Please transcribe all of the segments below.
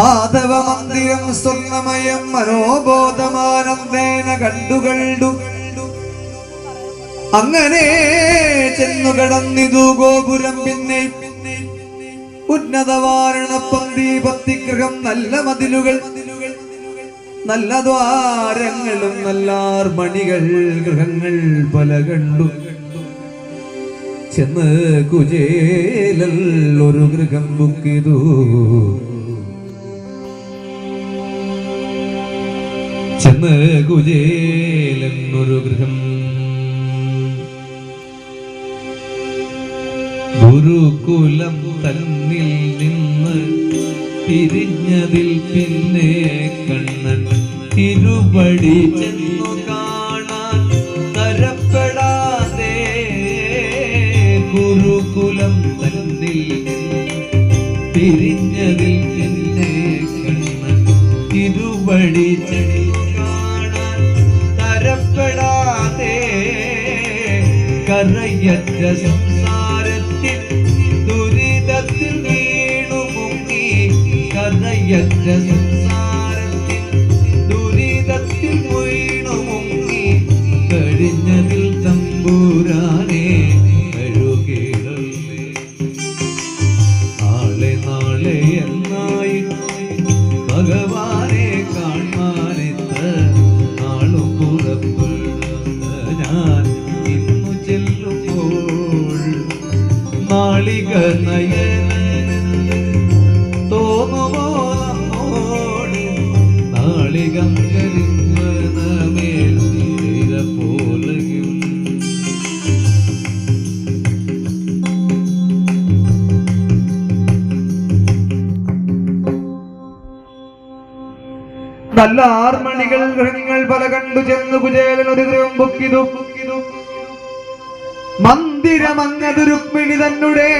മാധവ മന്ദിരം സ്വർണമയം മനോബോധമാനന്ദേന കണ്ടു കണ്ടു. അങ്ങനെ ചെന്നു കടന്നിതു ഗോപുരം പിന്നെ. ഉന്നതവാരണപ്പം ദീപത്തിഗ്രഹം നല്ല മതിലുകൾ. നല്ല ദ്വാരങ്ങളും നല്ലാർ മണികൾ ഗൃഹങ്ങൾ പല കണ്ടു. ചെന്ന് കുചേലൽ ഒരു ഗൃഹം ബുക്ക് ചെന്ന് കുചേലൻ ഒരു ഗൃഹം ഗുരുകുലം തന്നിൽ നിന്ന് പിരിഞ്ഞതിൽ പിന്നെ കണ്ണൻ തിരുവടി ചെന്നു കാണാൻ തരപ്പെടാതെ ഗുരുകുലം തന്നിൽ പിരിഞ്ഞതിൽ പിന്നെ കണ്ണൻ തിരുവടി ചെന്നു കരയറ്റ സംസാരത്തിൽ ദുരിതത്തിൽ വീണു മുങ്ങി കരയറ്റ സംസാരത്തിൽ നാളിക നല്ല ആർമണികൾ ഗൃഹങ്ങൾ പല കണ്ടു ചെന്ന് കുചേലൻ ഒരു പൊക്കിതു ബുക്കിതു മന്ദിരമങ്ങതു രുക്മിണി തന്നെ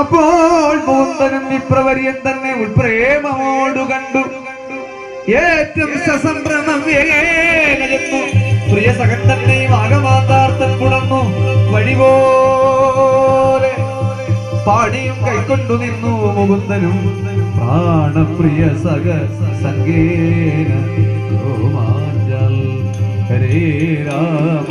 അപ്പോൾ മൂന്തനും വിപ്രവര്യൻ തന്നെ ഉൾപ്രേമമോടു കണ്ടു. ഏറ്റവും സസംഭ്രമം പ്രിയ സഖൻ തന്നെയും ആകമാതാർത്ഥം പുണർന്നു. വഴിപോലെ പാടിയും കൈക്കൊണ്ടു നിന്നു മുകുന്ദനും. പ്രാണപ്രിയ സഹ സങ്കേന ഹരേ രാമ.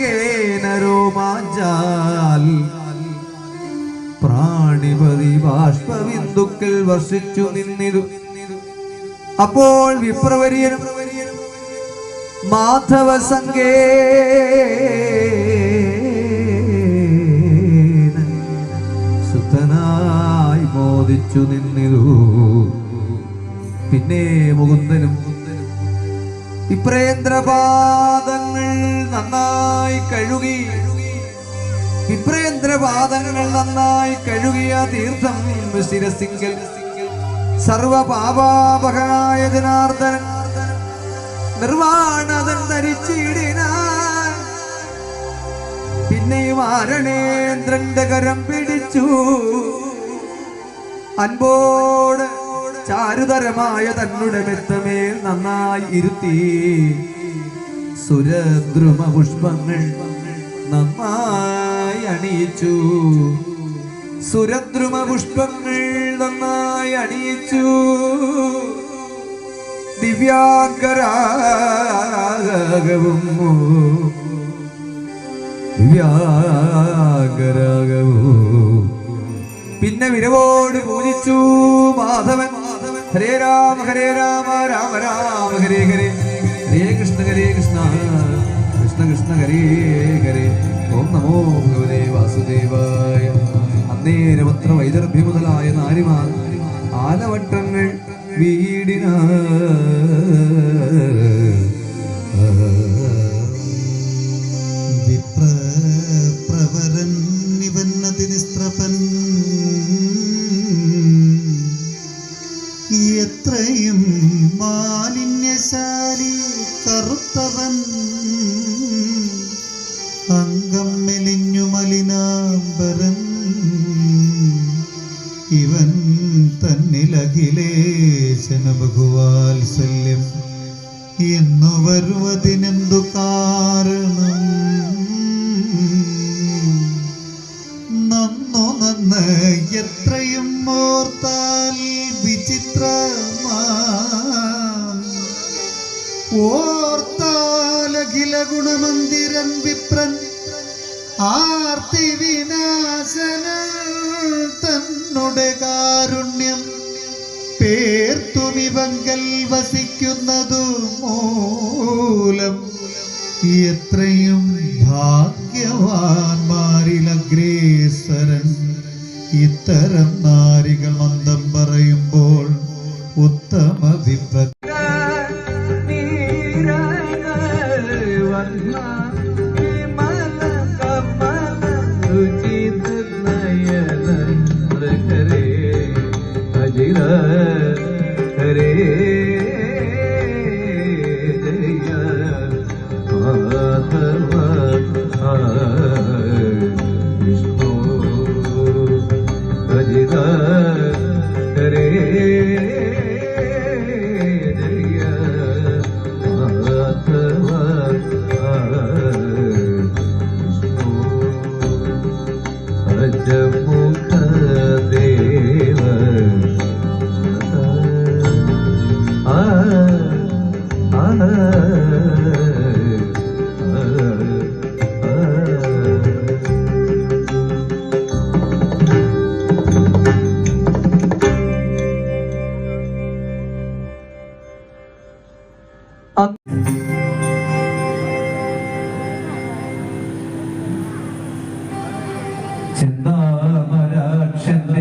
സഖ രോമാഞ്ചാൽ പ്രാണിപതി ബാഷ്പബിന്ദുക്കൾ വർഷിച്ചു നിന്നിരു. അപ്പോൾ വിപ്രവര്യനും മാധവ സംഘേ സുതനായി മോദിച്ചു നിന്നിരു. പിന്നെ മുകുന്ദനും വിപ്രേന്ദ്രപാദങ്ങൾ നന്നായി കഴുകി. വിപ്രേന്ദ്രപാദങ്ങൾ നന്നായി കഴുകിയ തീർത്ഥം ശിരസിങ്കൽ. സർവപാപാപകനായ ജനാർദ്ദനൻ നിർവാണതൻ ധരിച്ചിടിനാൻ. പിന്നെയും ആരണേന്ദ്രന്റെ കരം പിടിച്ചു. അൻപോട് ചാരുതരമായ തന്നുടെ മെത്തമേൽ നന്നായി ഇരുത്തി. സുരദ്രുമ പുഷ്പങ്ങൾ നന്നായി അണിയിച്ചു. സുരദ്രുമ പുഷ്പങ്ങൾ നന്നായി അണിയിച്ചു. ദിവ്യാഗരാഗവും ദിവ്യാഗരാഗവും. പിന്നെ വിരവോട് പൂജിച്ചു മാധവൻ. ഹരേ രാമ ഹരേ രാമ രാമ രാമ ഹരേ ഹരേ. ഹരേ കൃഷ്ണ ഹരേ കൃഷ്ണ. കൃഷ്ണ കൃഷ്ണ ഹരേ ഹരേ. ഓം നമോ ഭഗവതേ വാസുദേവായ. അന്നേരമത്ര വൈദർഭ്യ മുതലായ നാരിമാർ ആലവട്ടങ്ങൾ വീടിന വിപ്ര പ്രവരൻ നിവന്നതിനിസ്ത്രപൻ ഇത്രയും മാലിന്യശാലി കറുത്തവൻ. അംഗം മെലിഞ്ഞു മലിനാംബരൻ. ഇവൻ തന്നിൽ തന്നിലഖിലേശന ബഹുവാത്സല്യം എന്നു വരുവതിനെന്തു കാരണം? നന്നു നന്ന് എത്ര ചെയ്യുന്നതു മൂലം എത്രയും ഭാഗ്യവാന്മാരിൽ അഗ്രേസരൻ ഇത്തരം നാരികൾ മന്ദം പറയുമ്പോൾ ഉത്തമ വിപ്ര ഹരേ hey. ചിന്താമരാക്ഷന്റെ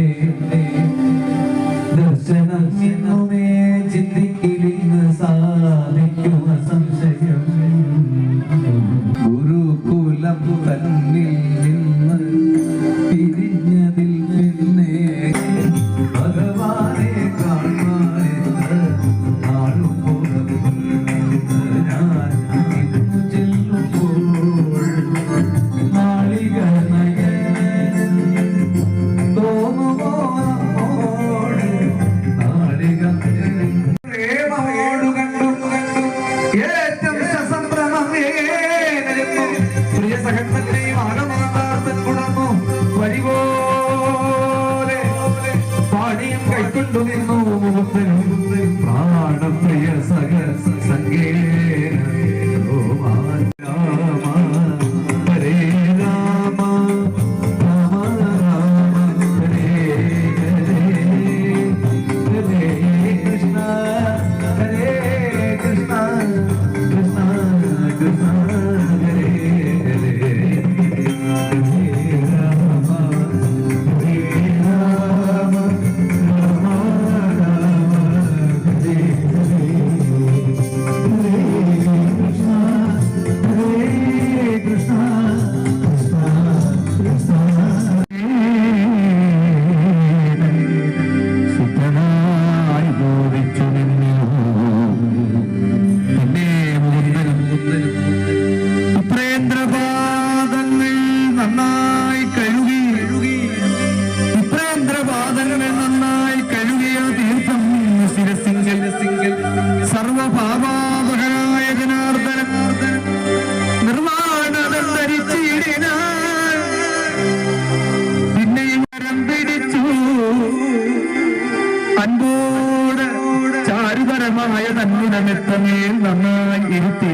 beautiful. കണ്ണുരമെത്തമേൽ നന്നായി ഇരുത്തേ.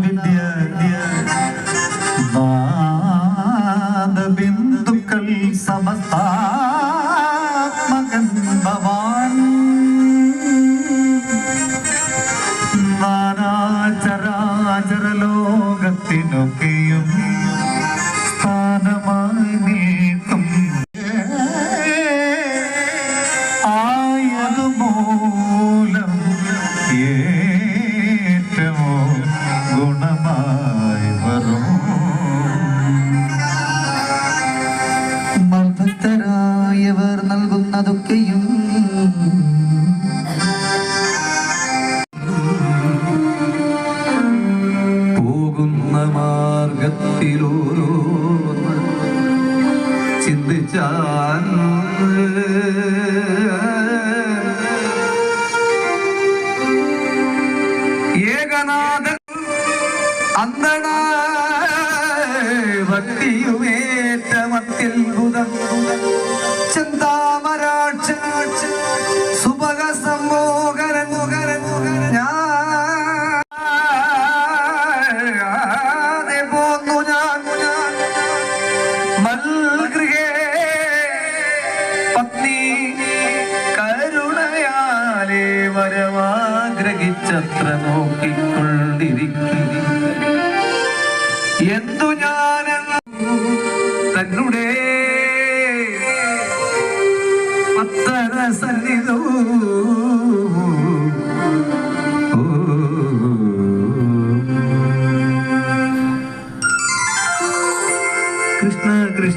കലാവിദ്യ ബിന്ദുക്കൾ സമസ്താത്മകൻ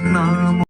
nine